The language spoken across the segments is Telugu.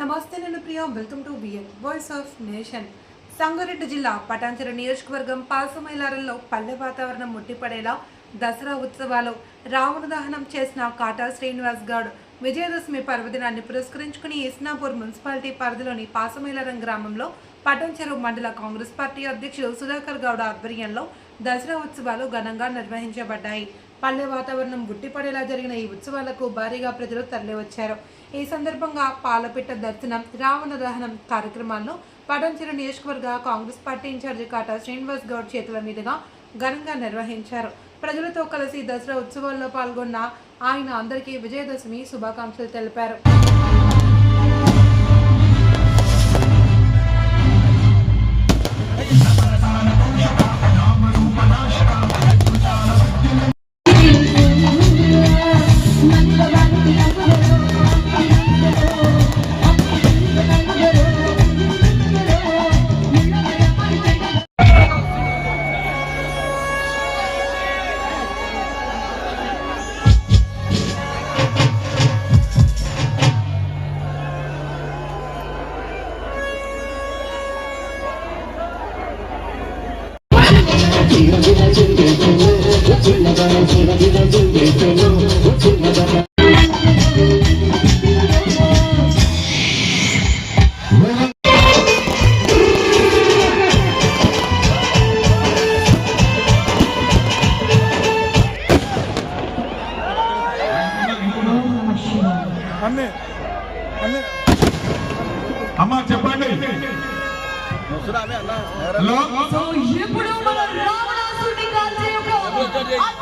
నమస్తే నేను Priya. Welcome to BN voice of nation Sangareddy జిల్లా పటాంచెర నియోజకవర్గం పాసమైలారంలో పల్లె వాతావరణం ముట్టిపడేలా దసరా ఉత్సవాలు రావణ దహనం చేసిన కాటా శ్రీనివాస్ గౌడ్ విజయదశమి పర్వదినాన్ని పురస్కరించుకుని ఇస్నాపూర్ మున్సిపాలిటీ పరిధిలోని పాసమైలారం గ్రామంలో పటాంచెరు మండల కాంగ్రెస్ పార్టీ అధ్యక్షుడు సుధాకర్ గౌడ ఆధ్వర్యంలో దసరా ఉత్సవాలు ఘనంగా నిర్వహించబడ్డాయి. పల్లె వాతావరణం గుట్టిపడేలా జరిగిన ఈ ఉత్సవాలకు భారీగా ప్రజలు తరలివచ్చారు. ఈ సందర్భంగా పాలపిట్ట దర్శనం రావణ దహనం కార్యక్రమాలను పడంచెర నియోజకవర్గ కాంగ్రెస్ పార్టీ ఇన్ఛార్జి కాటా శ్రీనివాస్ గౌడ్ చేతుల మీదుగా ఘనంగా నిర్వహించారు. ప్రజలతో కలిసి దసరా ఉత్సవాల్లో పాల్గొన్న ఆయన అందరికీ విజయదశమి శుభాకాంక్షలు తెలిపారు. అమ్మా చెప్పండి. హలో? ఇప్పుడు మనం కాల్చే ఒక అద్భుతమైన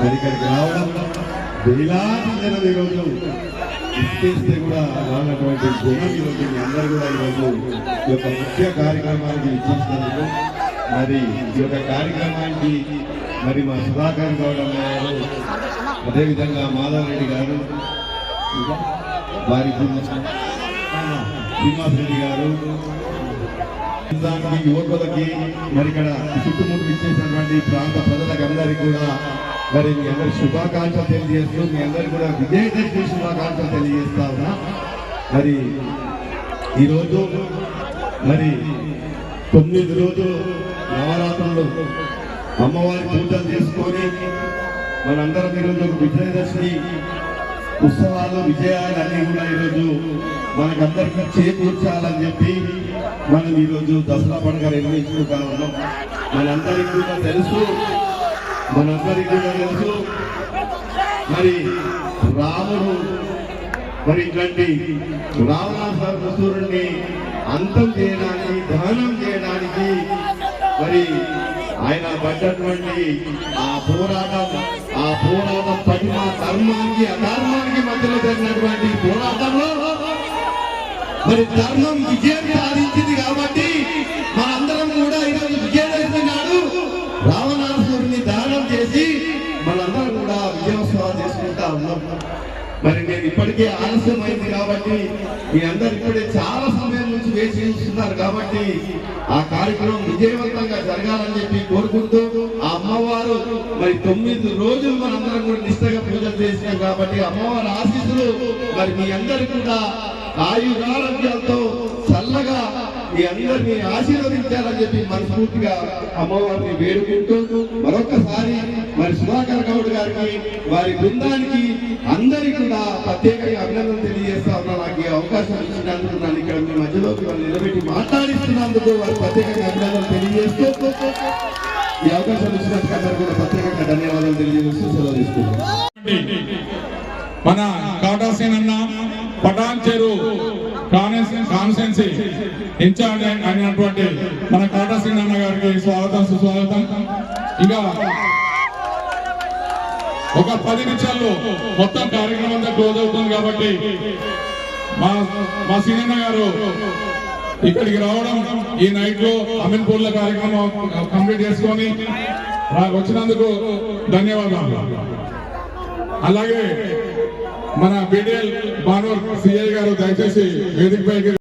మరి ఇక్కడికి రావడం వేలాది జనం ఈరోజు ఇస్తే కూడా రానటువంటి జనం ఈరోజు మీ అందరూ కూడా ఈరోజు ఈ యొక్క ముఖ్య కార్యక్రమానికి ఇచ్చేసినందుకు మరి ఈ యొక్క కార్యక్రమానికి మరి మా సుధాకర్ గౌడ గారు అదేవిధంగా మాధవరెడ్డి గారు వారి శ్రీనివాస్ రెడ్డి గారు యువకులకి మరి ఇక్కడ చుట్టుముట్టు ఇచ్చేసినటువంటి ప్రాంత ప్రజలకు అందరికీ కూడా మరి మీ అందరి శుభాకాంక్షలు తెలియజేస్తూ మీ అందరు కూడా విజయదశమి శుభాకాంక్షలు తెలియజేస్తా ఉన్నా. మరి ఈరోజు మరి తొమ్మిది రోజులు నవరాత్రులు. అమ్మవారి పూజలు చేసుకొని మనందరం ఈరోజు ఒక విజయదశమి ఉత్సవాలు విజయాలు అన్ని కూడా ఈరోజు మనకందరికీ చేకూర్చాలని చెప్పి మనం ఈరోజు దసరా పండుగ నిర్వహించుకుంటా ఉన్నాం. మనందరికీ కూడా తెలుసు మనందరికీ తెలుసు. మరి రాముడు మరి ఇట్లాంటి రావణాసురుడిని అంతం చేయడానికి దహనం చేయడానికి మరి ఆయన పడ్డటువంటి ఆ పోరాటం ఆ పోరాటం పటిమ ధర్మానికి అధర్మానికి మధ్యలో జరిగినటువంటి పోరాటంలో మరి ధర్మం విజయం సాధించింది కాబట్టి ఇప్పటికే ఆలస్యం అయింది కాబట్టి మీ అందరు ఇప్పుడే చాలా సమయం నుంచి వేచి చూస్తున్నారు కాబట్టి ఆ కార్యక్రమం విజయవంతంగా జరగాలని చెప్పి కోరుకుంటూ ఆ అమ్మవారు మరి తొమ్మిది రోజులు మనందరం కూడా నిష్టగా పూజలు చేసినాం కాబట్టి అమ్మవారి ఆశీస్సులు మరి మీ అందరికి కూడా ఆయురారోగ్యాలతో చల్లగా మీ అందరినీ ఆశీర్వదించాలని చెప్పి మనస్ఫూర్తిగా అమ్మవారిని వేడుకుంటూ మరొకసారి మరి సుధాకర్ గౌడ్ గారికి వారి బృందానికి ప్రత్యేకంగా అభినందన తెలియజేస్తా ఉన్నా నాకు ఈ అవకాశం ఇచ్చినందుకు నన్ను ఇక్కడ మీ మధ్యలోకి వాళ్ళు నిలబెట్టి మాట్లాడిస్తున్నందుకు వారు ప్రత్యేకంగా అభినందన తెలియజేస్తూ ఈ అవకాశం ఇచ్చినందుకు అందరూ కూడా ప్రత్యేకంగా ధన్యవాదాలు తెలియజేస్తూ సెలవు తీసుకుంటాం మన కాటాసీన్ అన్న పటాన్ చెరు కాన్సెన్సీ ఇన్ఛార్జ్ అయినటువంటి మన కాటాసీన్ అన్న గారికి స్వాగతం సుస్వాగతం. ఇంకా ఒక పది నిమిషాల్లో మొత్తం కార్యక్రమం అంతా క్లోజ్ అవుతుంది కాబట్టి మా మా సీనన్న గారు ఇక్కడికి రావడం ఈ నైట్లో అమీన్పూర్ల కార్యక్రమం కంప్లీట్ చేసుకొని వచ్చినందుకు ధన్యవాదాలు. అలాగే మన బీడీఎల్ బానూర్ సిఐ గారు దయచేసి వేదికపైకి